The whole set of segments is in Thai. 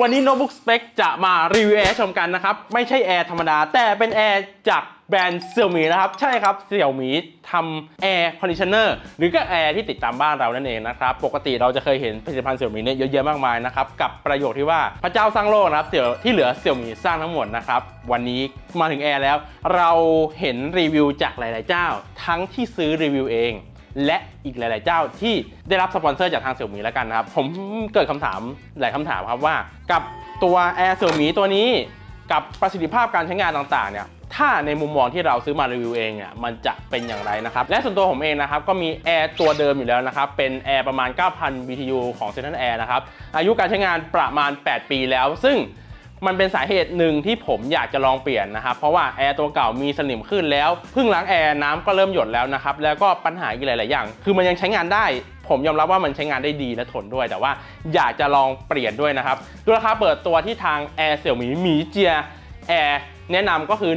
วันนี้โน้ตบุ๊กสเปคจะมารีวิวแอร์ชมกันนะครับ ไม่ใช่แอร์ธรรมดา แต่เป็นแอร์จากแบรนด์เซี่ยมีนะครับ ใช่ครับเซี่ยมีทำแอร์คอนดิชเนอร์หรือก็แอร์ที่ติดตามบ้านเรานั่นเองนะครับ ปกติเราจะเคยเห็นผลิตภัณฑ์เซี่ยมีเนี่ยเยอะแยะมากมายนะครับ กับประโยคที่ว่าพระเจ้าสร้างโลกนะครับเสี่ยวที่เหลือเซี่ยมีสร้างทั้งหมดนะครับ วันนี้มาถึงแอร์แล้ว เราเห็นรีวิวจากหลาย ๆ เจ้า ทั้งที่ซื้อรีวิวเอง และอีกหลาย ๆ เจ้าที่ได้รับสปอนเซอร์จากทางเสี่ยมีแล้วกันนะครับ ผมเกิดคำถามหลายคำถามครับว่า กับตัว Air เสี่ยมีตัวนี้ กับประสิทธิภาพการใช้งานต่าง ๆ เนี่ยถ้าในมุมมองที่เราซื้อมารีวิวเองเนี่ยมันจะเป็นอย่างไรนะครับและส่วนตัวผมเองนะครับก็มี Air ตัวเดิมอยู่แล้วนะครับเป็น Air ประมาณ 9,000 BTU ของ Central Air นะครับอายุการใช้งานประมาณ 8 ปีแล้ว ซึ่ง มันเป็นสาเหตุหนึ่งที่ผมอยากจะลองเปลี่ยนนะครับ เพราะว่าแอร์ตัวเก่ามีสนิมขึ้นแล้วเพิ่งล้างแอร์น้ำก็เริ่มหยดแล้วนะครับ แล้วก็ปัญหาอีกหลาย ๆ อย่าง คือมันยังใช้งานได้ ผมยอมรับว่ามันใช้งานได้ดีและทนด้วย แต่ว่าอยากจะลองเปลี่ยนด้วยนะครับดูราคาเปิดตัวที่ทาง Air เสี่ยวหมีหมีเจียแอร์แนะนำก็คือ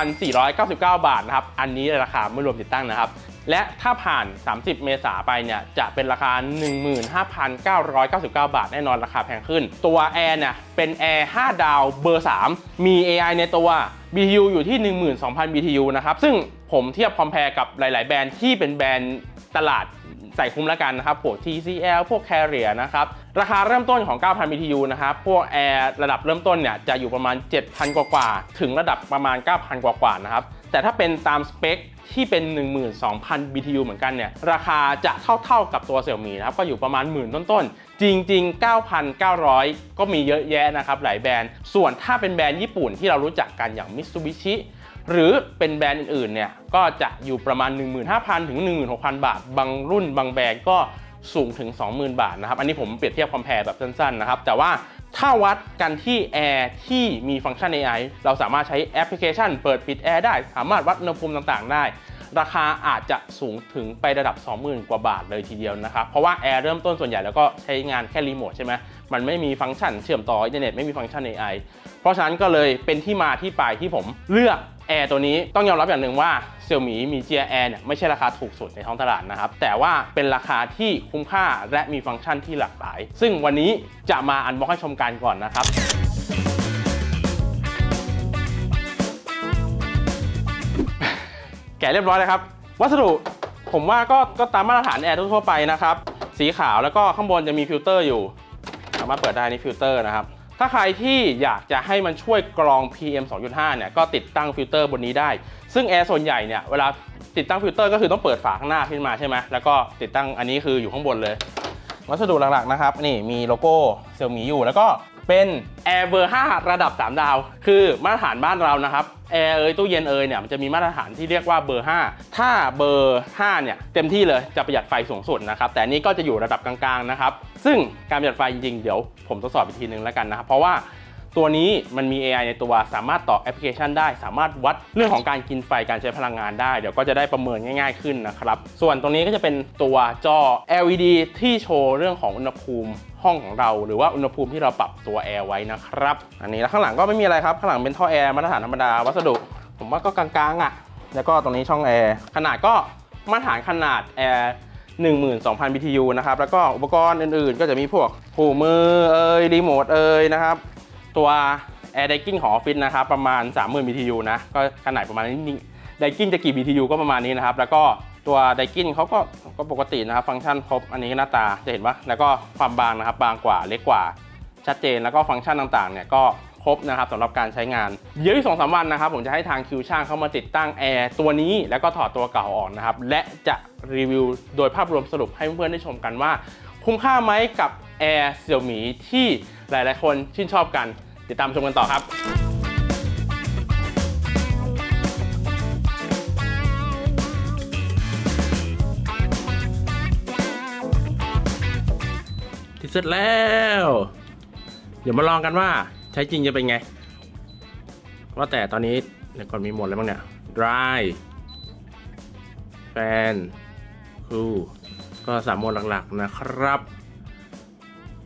12,499 บาทนะครับ อันนี้ราคาไม่รวมติดตั้งนะครับ และถ้าผ่าน 30 เมษาไปเนี่ยจะเป็นราคา 15,999 บาท แน่นอนราคาแพงขึ้น ตัว Air เนี่ยเป็น Air 5ดาวเบอร์ 3 มี AI ในตัว BTU อยู่ที่ 12,000 BTU นะครับ ซึ่งผมเทียบคอม p พ r e กับหลาย ๆ แบรนด์ที่เป็นแบรนด์ตลาดใส่คุ้มแล้วกันนะครับ พวก TCL พวก Carrier นะครับ ราคาเริ่มต้นของ 9,000 BTU นะครับ พวก Air ระดับเริ่มต้นเนี่ยจะอยู่ประมาณ 7,000 กว่าๆ ถึงระดับประมาณ 9,000 กว่าๆ นะครับ แต่ถ้าเป็นตามสเปคที่เป็น 12,000 BTU เหมือนกันเนี่ย ราคาจะเท่าๆกับตัวเสี่ยมีนะครับ ก็อยู่ประมาณหมื่นต้นๆ จริง ๆ 9,900 ก็มีเยอะแยะนะครับ หลายแบรนด์ ส่วนถ้าเป็นแบรนด์ญี่ปุ่นที่เรารู้จักกันอย่าง Mitsubishi หรือเป็นแบรนด์อื่นๆ เนี่ย ก็จะอยู่ประมาณ 15,000 ถึง 16,000 บาท บางรุ่นบางแบรนด์ก็สูงถึง 20,000 บาทนะครับ อันนี้ผมเปรียบเทียบคอมเพลแบบสั้นๆ นะครับ แต่ว่า ถ้าวัดกันที่แอร์ที่มีฟังก์ชัน AI เราสามารถใช้แอปพลิเคชันเปิดปิดแอร์ได้ สามารถวัดอุณหภูมิต่างๆ ได้ ราคาอาจจะสูงถึงไประดับ 20,000 กว่าบาทเลยทีเดียวนะครับ เพราะว่าแอร์เริ่มต้นส่วนใหญ่แล้วก็ใช้งานแค่รีโมทใช่ไหมมันไม่มีฟังก์ชันเชื่อมต่ออินเทอร์เน็ตไม่มีฟังก์ชัน AI เพราะฉะนั้นก็เลยเป็นที่มาที่ไปที่ผมเลือก แอร์ตัวนี้ต้องยอมรับอย่างหนึ่งว่าเซี่ยมี่มีเจียแอร์เนี่ยไม่ใช่ราคาถูกสุดในท้องตลาดนะครับ แต่ว่าเป็นราคาที่คุ้มค่าและมีฟังก์ชันที่หลากหลาย ซึ่งวันนี้จะมาอันบ็อกให้ชมกันก่อนนะครับแกะเรียบร้อยแล้วครับ วัสดุผมว่าก็ก็ตามมาตรฐานแอร์ทั่วไปนะครับ สีขาวแล้วก็ข้างบนจะมีฟิลเตอร์อยู่ สามารถเปิดได้นี่ฟิลเตอร์นะครับ ถ้าใครที่อยากจะให้มันช่วยกรอง PM 2.5 เนี่ยก็ติดตั้งฟิลเตอร์บนนี้ได้ ซึ่งแอร์ส่วนใหญ่เนี่ยเวลาติดตั้งฟิลเตอร์ก็คือต้องเปิดฝาข้างหน้าขึ้นมาใช่ไหมแล้วก็ติดตั้งอันนี้คืออยู่ข้างบนเลย วัสดุหลักๆนะครับ นี่มีโลโก้เซี่ยมีอยู่ แล้วก็ เป็น Air เบอร์5ระดับ 3 ดาว คือมาตรฐานบ้านเรานะครับแอร์เอยตู้เย็นเอยเนี่ยมันจะมีมาตรฐานที่เรียกว่าเบอร์ 5 ถ้าเบอร์ 5 เนี่ยเต็มที่เลยจะประหยัดไฟสูงสุดนะครับ แต่นนี้ก็จะอยู่ระดับกลางๆนะครับ ซึ่งการประหยัดไฟจริงๆ เดี๋ยวผมทดสอบอีกทีนึงแล้วกันนะครับ เพราะว่า ตัวนี้มันมี AI ในตัวสามารถต่อแอปพลิเคชันได้ สามารถวัดเรื่องของการกินไฟการใช้พลังงานได้ เดี๋ยวก็จะได้ประเมินง่ายๆขึ้นนะครับ ส่วนตรงนี้ก็จะเป็นตัวจอ LED ที่โชว์เรื่องของอุณหภูมิห้องของเรา หรือว่าอุณหภูมิที่เราปรับตัวแอร์ไว้นะครับ อันนี้แล้วข้างหลังก็ไม่มีอะไรครับ ข้างหลังเป็นท่อแอร์มาตรฐานธรรมดาวัสดุ ผมว่าก็กลางๆอะ แล้วก็ตรงนี้ช่องแอร์ขนาดก็มาตรฐานขนาดแอร์12,000 BTU นะครับ แล้วก็อุปกรณ์อื่นๆ ก็จะมีพวกหูมือเอ่ยรีโมทเอ่ยนะครับ ตัว Air d i k i n g ของออฟฟิศนะครับประมาณ 30,000 BTU นะก็ขนาดประมาณนี้ d i k i n g จะกี่ BTU ก็ประมาณนี้นะครับ แล้วก็ตัว d i k i n g เขาก็ก็ปกตินะครับ ฟังก์ชันครบอันนี้หน้าตาจะเห็นว่าแล้วก็ความบางนะครับบางกว่าเล็กกว่าชัดเจนแล้วก็ฟังก์ชันต่างๆเนี่ยก็ครบนะครับสำหรับการใช้งาน เดี๋ยวอีกสองสามวันนะครับ ผมจะให้ทางคิวช่างเข้ามาติดตั้งแอร์ตัวนี้แล้วก็ถอดตัวเก่าออกนะครับ และจะรีวิวโดยภาพรวมสรุปให้เพื่อนๆได้ชมกันว่า คุ้มค่าไหมกับแอร์เสี่ยมี่ที่หลายๆ คนชื่นชอบกัน ติดตามชมกันต่อครับที่เสร็จแล้ว เดี๋ยวมาลองกันว่าใช้จริงจะเป็นไง ว่าแต่ตอนนี้เดี๋ยวก่อนมีหมดแล้วบ้างเนี่ย dry fan cool ก็สามหมดหลักๆนะครับ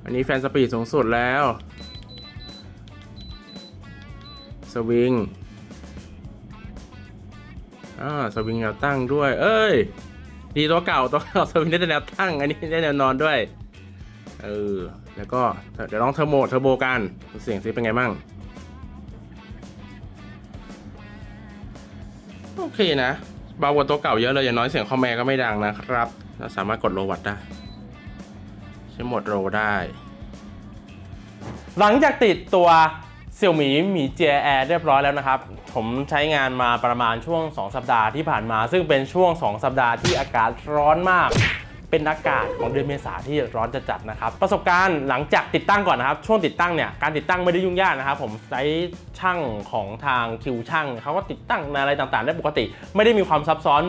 อันนี้แฟนสปีดสูงสุดแล้ว สวิงอ่าสวิงแนวตั้งด้วย เอ้ย ดีตัวเก่าตัวเก่าสวิงได้แต่แนวตั้ง อันนี้ได้แนวนอนด้วย เออ แล้วก็เดี๋ยวลองเทอร์โบเทอร์โบกันเสียงซิเป็นไงบ้างโอเคนะเบากว่าตัวเก่าเยอะเลยอย่างน้อยเสียงคอมแมก็ไม่ดังนะครับเราสามารถกดโลวัตได้ใช้หมดโรได้ หลังจากติดตัว เสี่ยวหมีหมีเจียแอร์เรียบร้อยแล้วนะครับ ผมใช้งานมาประมาณช่วง 2 สัปดาห์ที่ผ่านมา ซึ่งเป็นช่วง 2 สัปดาห์ที่อากาศร้อนมาก เป็นอากาศของเดือนเมษาที่ร้อนจะจัดนะครับ ประสบการณ์หลังจากติดตั้งก่อนนะครับ ช่วงติดตั้งเนี่ยการติดตั้งไม่ได้ยุ่งยากนะครับ ผมใช้ช่างของทางคิวช่างเขาก็ติดตั้งอะไรต่างๆ ได้ปกติ ไม่ได้มีความซับซ้อน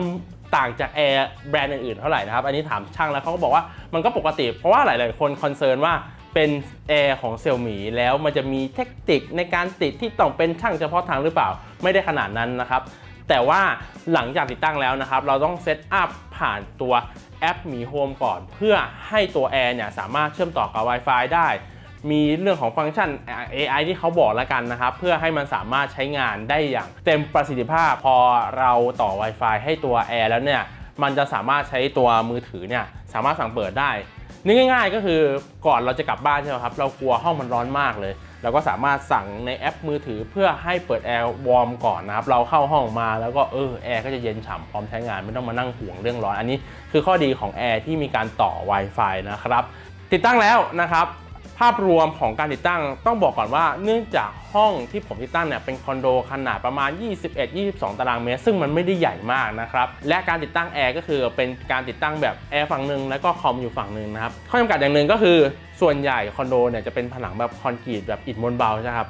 ต่างจากแอร์แบรนด์อื่นๆเท่าไหร่นะครับ อันนี้ถามช่างแล้วเขาก็บอกว่ามันก็ปกติ เพราะว่าหลาย ๆ คนคอนเซิร์นว่า เป็นแอร์ของเซี่ยมีแล้วมันจะมีเทคนิคในการติดที่ต้องเป็นช่างเฉพาะทางหรือเปล่า ไม่ได้ขนาดนั้นนะครับ แต่ว่าหลังจากติดตั้งแล้วนะครับ เราต้องเซตอัพผ่านตัวแอปหมีโฮมก่อน เพื่อให้ตัวแอร์เนี่ยสามารถเชื่อมต่อกับ Wi-Fi ได้ มีเรื่องของฟังก์ชัน AI ที่เขาบอกแล้วกันนะครับ เพื่อให้มันสามารถใช้งานได้อย่างเต็มประสิทธิภาพ พอเราต่อ Wi-Fi ให้ตัวแอร์แล้วเนี่ย มันจะสามารถใช้ตัวมือถือเนี่ยสามารถสั่งเปิดได้ นี่ง่าย ๆ ก็คือก่อนเราจะกลับบ้านใช่ไหมครับ เรากลัวห้องมันร้อนมากเลย เราก็สามารถสั่งในแอปมือถือเพื่อให้เปิดแอร์วอร์มก่อนนะครับ เราเข้าห้องมาแล้วก็เออแอร์ก็จะเย็นฉ่ำพร้อมใช้งานไม่ต้องมานั่งห่วงเรื่องร้อน อันนี้คือข้อดีของแอร์ที่มีการต่อ Wi-Fi นะครับ ติดตั้งแล้วนะครับ ภาพรวมของการติดตั้งต้องบอกก่อนว่าเนื่องจากห้องที่ผมติดตั้งเนี่ยเป็นคอนโดขนาดประมาณ 21-22 ตารางเมตร ซึ่งมันไม่ได้ใหญ่มากนะครับ และการติดตั้งแอร์ก็คือเป็นการติดตั้งแบบแอร์ฝั่งหนึ่งแล้วก็คอมอยู่ฝั่งหนึ่งนะครับข้อจำกัดอย่างหนึ่งก็คือส่วนใหญ่คอนโดเนี่ยจะเป็นผนังแบบคอนกรีตแบบอิฐมวลเบาใช่ครับ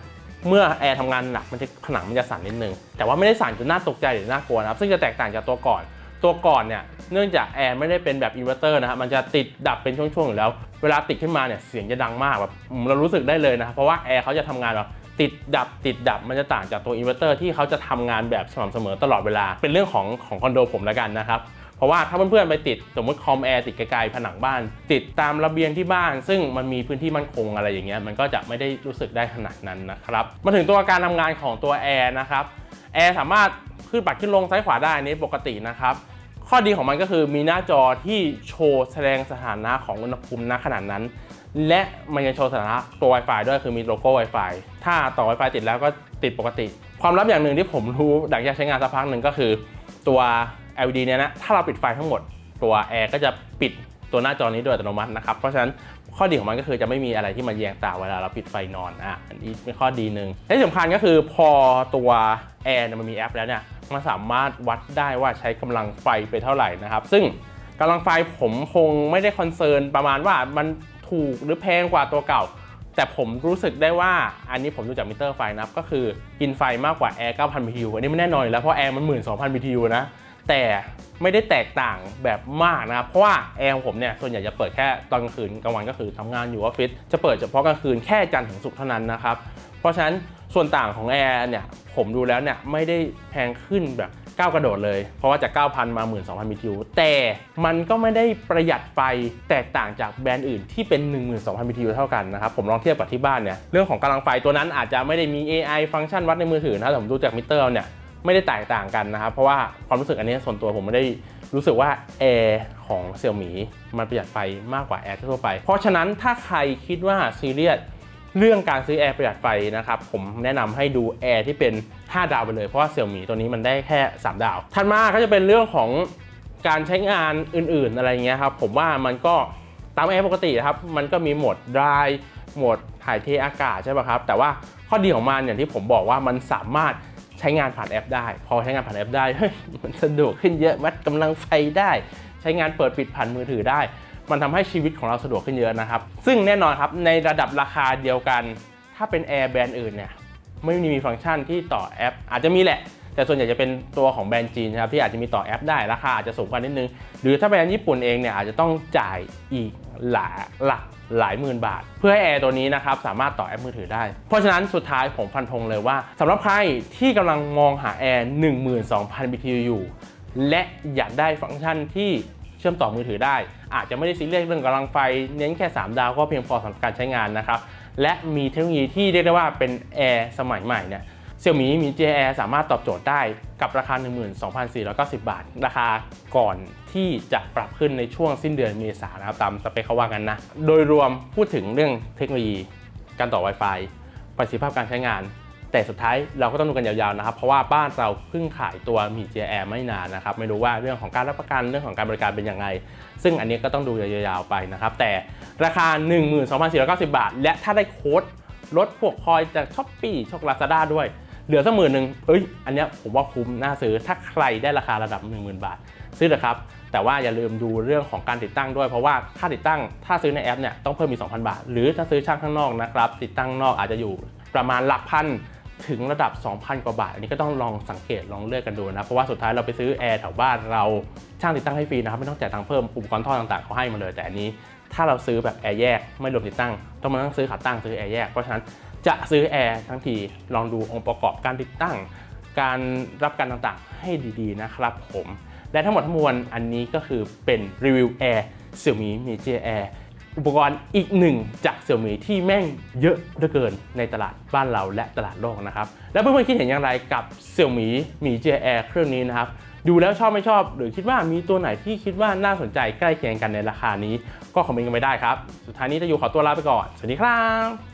เมื่อแอร์ทำงานหนักมันจะผนังมันจะสั่นนิดนึงแต่ว่าไม่ได้สั่นจนน่าตกใจหรือน่ากลัวนะครับซึ่งจะแตกต่างจากตัวก่อน ตัวก่อนเนี่ยเนื่องจากแอร์ไม่ได้เป็นแบบอินเวอร์เตอร์นะครับมันจะติดดับเป็นช่วงๆอยู่แล้ว เวลาติดขึ้นมาเนี่ยเสียงจะดังมากแบบเรารู้สึกได้เลยนะครับเพราะว่าแอร์เขาจะทำงานแบบติดดับติดดับมันจะต่างจากตัวอินเวอร์เตอร์ที่เขาจะทำงานแบบสม่ำเสมอตลอดเวลา เป็นเรื่องของของคอนโดผมแล้วกันนะครับเพราะว่าถ้าเพื่อนๆไปติดสมมติคอมแอร์ติดไกลๆผนังบ้าน ติดตามระเบียงที่บ้าน ซึ่งมันมีพื้นที่มั่นคงอะไรอย่างเงี้ยมันก็จะไม่ได้รู้สึกได้ขนาดนั้นนะครับมาถึงตัวการทำงานของตัวแอร์นะครับแอร์สามารถขึ้นปัดขึ้นลงซ้ายขวาได้นี้ปกตินะครับ ข้อดีของมันก็คือมีหน้าจอที่โชว์แสดงสถานะของอุณหภูมิณขนาดนั้น และมันยังโชว์สถานะตัว Wi-Fi ด้วยคือมีโลโก้ Wi-Fi ถ้าต่อ Wi-Fi ติดแล้วก็ติดปกติ ความลับอย่างหนึ่งที่ผมรู้หลังจากใช้งานสักพักหนึ่งก็คือ ตัว LED เนี่ยนะถ้าเราปิดไฟทั้งหมด ตัวแอร์ก็จะปิดตัวหน้าจอนี้โดยอัตโนมัตินะครับเพราะฉะนั้นข้อดีของมันก็คือจะไม่มีอะไรที่มาแยงตาเวลาเราปิดไฟนอนอะอันนี้เป็นข้อดีหนึ่งและที่สำคัญก็คือพอตัวแอร์มันมีแอปแล้วเนี่ย มันสามารถวัดได้ว่าใช้กำลังไฟไปเท่าไหร่นะครับ ซึ่งกำลังไฟผมคงไม่ได้คอนเซิร์นประมาณว่ามันถูกหรือแพงกว่าตัวเก่า แต่ผมรู้สึกได้ว่าอันนี้ผมดูจากมิเตอร์ไฟนะครับก็คือกินไฟมากกว่าแอร์9,000 BTU อันนี้ไม่แน่นอนอยู่แล้วเพราะแอร์มัน 12,000 BTU นะแต่ไม่ได้แตกต่างแบบมากนะครับ เพราะว่าแอร์ของผมเนี่ยส่วนใหญ่จะเปิดแค่ตอนกลางคืนกลางวันก็คือทำงานอยู่ออฟฟิศจะเปิดเฉพาะกลางคืนแค่จันทร์ถึงศุกร์เท่านั้นนะครับ เพราะฉะนั้นส่วนต่างของแอร์เนี่ยผมดูแล้วเนี่ยไม่ได้แพงขึ้นแบบก้าวกระโดดเลย เพราะว่าจาก 9,000 มา 12,000 BTU แต่มันก็ไม่ได้ประหยัดไฟแตกต่างจากแบรนด์อื่นที่เป็น 12,000 BTU เท่ากันนะครับ ผมลองเทียบกับที่บ้านเนี่ยเรื่องของกำลังไฟตัวนั้นอาจจะไม่ได้มี AI ฟังก์ชันวัดในมือถือนะแต่ผมดูจากมิเตอร์เนี่ยไม่ได้แตกต่างกันนะครับ เพราะว่าความรู้สึกอันนี้ส่วนตัวผมไม่ได้รู้สึกว่าแอร์ของเซี่ยมี่มันประหยัดไฟมากกว่าแอร์ทั่วไป เพราะฉะนั้นถ้าใครคิดว่าซีเรียส เรื่องการซื้อแอร์ประหยัดไฟนะครับผมแนะนำให้ดูแอร์ที่เป็น 5 ดาวไปเลยเพราะว่าเซี่ยมีตัวนี้มันได้แค่ 3 ดาว ถัดมาก็จะเป็นเรื่องของการใช้งานอื่นๆอะไรเงี้ยครับผมว่ามันก็ตามแอร์ปกตินะครับมันก็มีโหมด dry โหมดถ่ายเทอากาศใช่ป่ะครับ แต่ว่าข้อดีของมันอย่างที่ผมบอกว่ามันสามารถใช้งานผ่านแอปได้ พอใช้งานผ่านแอปได้เฮ้ยมันสะดวกขึ้นเยอะวัดกำลังไฟได้ ใช้งานเปิดปิดผ่านมือถือได้ มันทำให้ชีวิตของเราสะดวกขึ้นเยอะนะครับ ซึ่งแน่นอนครับในระดับราคาเดียวกัน ถ้าเป็นแอร์แบรนด์อื่นเนี่ยไม่มีฟังก์ชันที่ต่อแอป อาจจะมีแหละ แต่ส่วนใหญ่จะเป็นตัวของแบรนด์จีนครับที่อาจจะมีต่อแอปได้ราคาอาจจะสูงกว่านิดนึง หรือถ้าแบรนด์ญี่ปุ่นเองเนี่ยอาจจะต้องจ่ายอีกหลายหลักหลายหมื่นบาท เพื่อให้แอร์ตัวนี้นะครับสามารถต่อแอปมือถือได้ เพราะฉะนั้นสุดท้ายผมฟันธงเลยว่าสำหรับใครที่กำลังมองหาแอร์12,000 BTU อยู่และอยากได้ฟังก์ชันที่ เชื่อมต่อมือถือได้ อาจจะไม่ได้ซีเรียสเรื่องกำลังไฟ เน้นแค่ 3 ดาวก็เพียงพอสำหรับการใช้งานนะครับ และมีเทคโนโลยีที่เรียกได้ว่าเป็นแอร์สมัยใหม่เนี่ย Xiaomi Mi JR สามารถตอบโจทย์ได้กับราคา 12,490 บาท ราคาก่อนที่จะปรับขึ้นในช่วงสิ้นเดือนเมษายนนะครับตามสเปคเขาว่ากันนะ โดยรวมพูดถึงเรื่องเทคโนโลยี การต่อ Wi-Fi ประสิทธิภาพการใช้งาน แต่สุดท้ายเราก็ต้องดูกันยาวๆนะครับ เพราะว่าบ้านเราเพิ่งขายตัวมี JR ไม่นานนะครับ ไม่รู้ว่าเรื่องของการรับประกันเรื่องของการบริการเป็นยังไง ซึ่งอันนี้ก็ต้องดูยาวๆไปนะครับ แต่ราคา 12,490 บาท และถ้าได้โค้ดลดพวกคอยจากช้อปปี้ช็อกลาซาด้าด้วย เหลือสักหมื่นหนึ่งเอ้ย อันนี้ผมว่าคุ้มน่าซื้อ ถ้าใครได้ราคาระดับ 10,000 บาท ซื้อเถอะครับ แต่ว่าอย่าลืมดูเรื่องของการติดตั้งด้วย เพราะว่าค่าติดตั้ง ถ้าซื้อในแอปเนี่ยต้องเพิ่มมี 2,000 บาท หรือถ้าซื้อช่างข้างนอกนะครับ ติดตั้งนอกอาจจะอยู่ประมาณหลักพัน ถึงระดับ 2,000 กว่าบาท อันนี้ก็ต้องลองสังเกตลองเลือกกันดูนะ เพราะว่าสุดท้ายเราไปซื้อแอร์แถวบ้านเราช่างติดตั้งให้ฟรีนะครับ ไม่ต้องจ่ายตังค์เพิ่มอุปกรณ์ท่อต่างๆเขาให้มาเลย แต่อันนี้ถ้าเราซื้อแบบแอร์แยกไม่รวมติดตั้ง ต้องมานั่งซื้อขาตั้งซื้อแอร์แยก เพราะฉะนั้นจะซื้อแอร์ทั้งทีลองดูองค์ประกอบการติดตั้ง การรับการต่างๆ ให้ดีๆนะครับผมและทั้งหมดทั้งมวลอันนี้ก็คือเป็นรีวิว Air Xiaomi Mi J Air อุ อุปกรณ์อีกหนึ่งจาก Xiaomi ที่แม่งเยอะเหลือเกินในตลาดบ้านเราและตลาดโลกนะครับ แล้วเพื่อนๆคิดเห็นอย่างไรกับเสี่ยมีมีเจแอร์เครื่องนี้นะครับ ดูแล้วชอบไม่ชอบ หรือคิดว่ามีตัวไหนที่คิดว่าน่าสนใจใกล้เคียงกันในราคานี้ ก็คอมเมนต์กันไปได้ครับ สุดท้ายนี้จะอยู่ขอตัวลาไปก่อน สวัสดีครับ